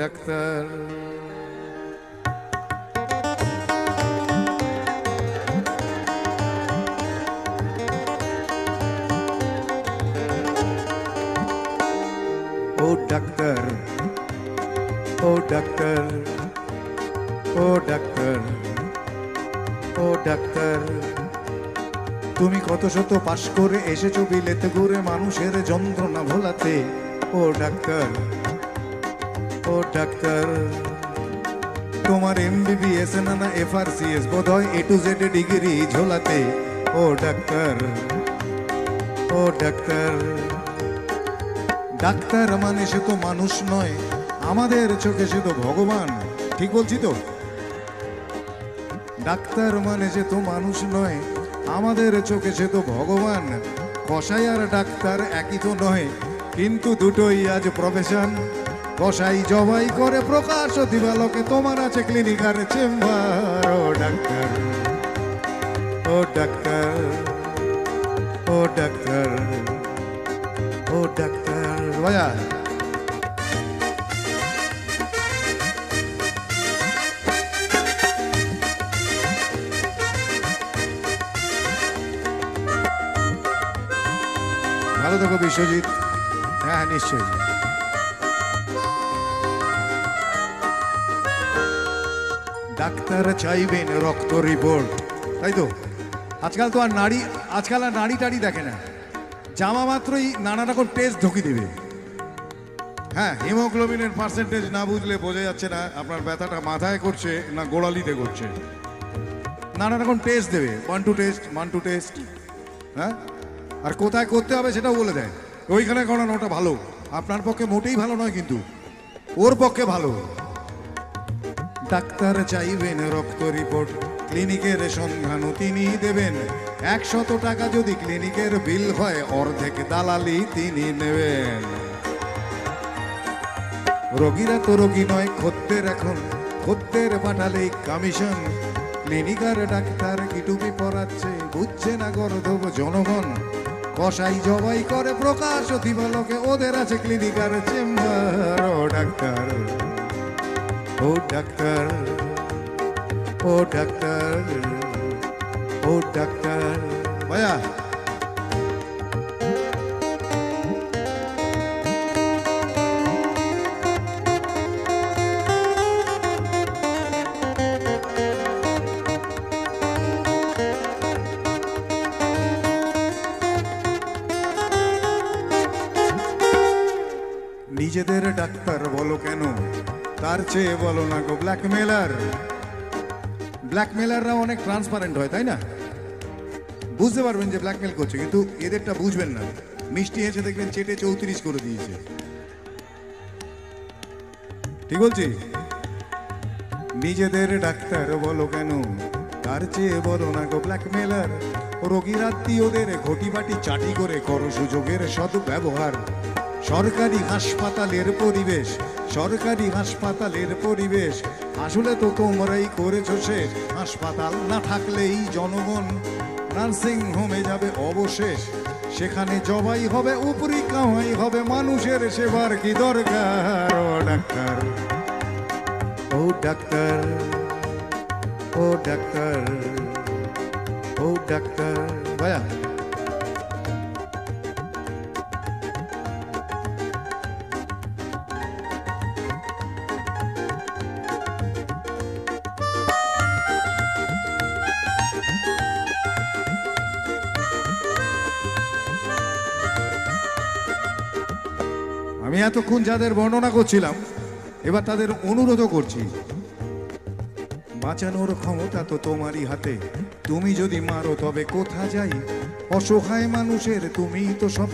Doctor. ও doctor ও doctor ও ডাক্তার ও ডাক্তার। তুমি কত শত পাশ করে এসেছ বিলেতে ঘুরে মানুষের যন্ত্রণা ভোলাতে। ও ডাক্তার ও ডাক্তার। তোমার এমবিবিএস না না এফআরসিএস বোধ হয় এ টু জেড ডিগ্রি ঝোলাতে। ও ডাক্তার ও ডাক্তার। ডাক্তার মানে সে তো মানুষ নয়, আমাদের চোখে সে তো ভগবান, ঠিক বলছি তো? ডাক্তার মানে সে তো মানুষ নয়, আমাদের চোখে সে তো ভগবান। কসাই আর ডাক্তার একই তো নয়, কিন্তু দুটোই আজ প্রফেশন কসাই জবাই করে প্রকাশ দিবালোকে তোমার আছে ক্লিনিক আর চেম্বার ও ডাক্তার ও ডাক্তার ও ডাক্তার ও ডাক্তার ভাইয়া ভালো থাকো বিশ্বজিৎ। হ্যাঁ হ্যাঁ নিশ্চয়ই। ডাক্তার চাইবেন রক্ত রিপোর্ট। তাই তো? আজকাল তো আর নারী, আজকাল আর নারী টাড়ি দেখে না। জামা মাত্রই নানা রকম টেস্ট ঢুকি দেবে। হ্যাঁ হিমোগ্লোবিনের পার্সেন্টেজ না বুঝলে বোঝা যাচ্ছে না আপনার ব্যথাটা মাথায় করছে না গোড়ালিতে করছে। নানা রকম টেস্ট দেবে। One two test one two test হ্যাঁ? আর কোথায় করতে হবে সেটাও বলে দেয়। ওইখানে করানো ওটা ভালো। আপনার পক্ষে মোটেই ভালো নয় কিন্তু। ওর পক্ষে ভালো। ডাক্তার চাইবেন রক্ত রিপোর্ট, ক্লিনিকের সন্ধানও তিনি দেবেন। একশত টাকা যদি ক্লিনিকের বিল হয়, অর্ধেক দালালি তিনি নেবেন। রোগীরা তো রোগী নয়, খদ্দের এখন। খদ্দের পাঠালেই কমিশন। ক্লিনিকার ডাক্তার কি টুপি পরাচ্ছে, বুঝছে না গর্ধব জনগণ। কসাই জবাই করে প্রকাশ অতিবালকে ওদের আছে ক্লিনিকার চেম্বার ও ডাক্তার। ও ডাক্তার ও ডাক্তার ও ডাক্তার ভাইয়া নিজেদের ডাক্তার বলো কেন তার চেয়ে বলো না গো ব্ল্যাকমেলার ব্ল্যাকমেলাররা অনেক ট্রান্সপারেন্ট হয়, তাই না? বুঝতে পারবেন যে ব্ল্যাকমেল করছে, কিন্তু এদেরটা বুঝবেন না। মিষ্টি এসে দেখবেন চেটে চৌত্রিশ করে দিয়েছে। ঠিক বলছি? নিজেদের ডাক্তার বলো কেন? তার চেয়ে বলো না গো ব্ল্যাকমেলার রোগীর আত্মীয়দের ঘটিবাটি চাটি করে করো সুযোগের সদ্ব্যবহার। সরকারি হাসপাতালের পরিবেশ, সরকারি হাসপাতালের পরিবেশ। আসলে তো তোমরাই করেছ সে হাসপাতাল, না থাকলেই জনগণ নার্সিং হোমে যাবে অবশেষ। সেখানে জবাই হবে, উপরি কামাই হবে, মানুষের সেবার কি দরকার? ও ডাক্তার ও ডাক্তার ও ডাক্তার ও ডাক্তার। ভাইয়া আমি এতক্ষণ যাদের বর্ণনা করছিলাম, এবার তাদের অনুরোধও করছি। বাঁচানোর ক্ষমতা তো তোমারই হাতে। তুমি যদি মারো, তবে কোথা যাই? অসহায় মানুষের তুমি তো সব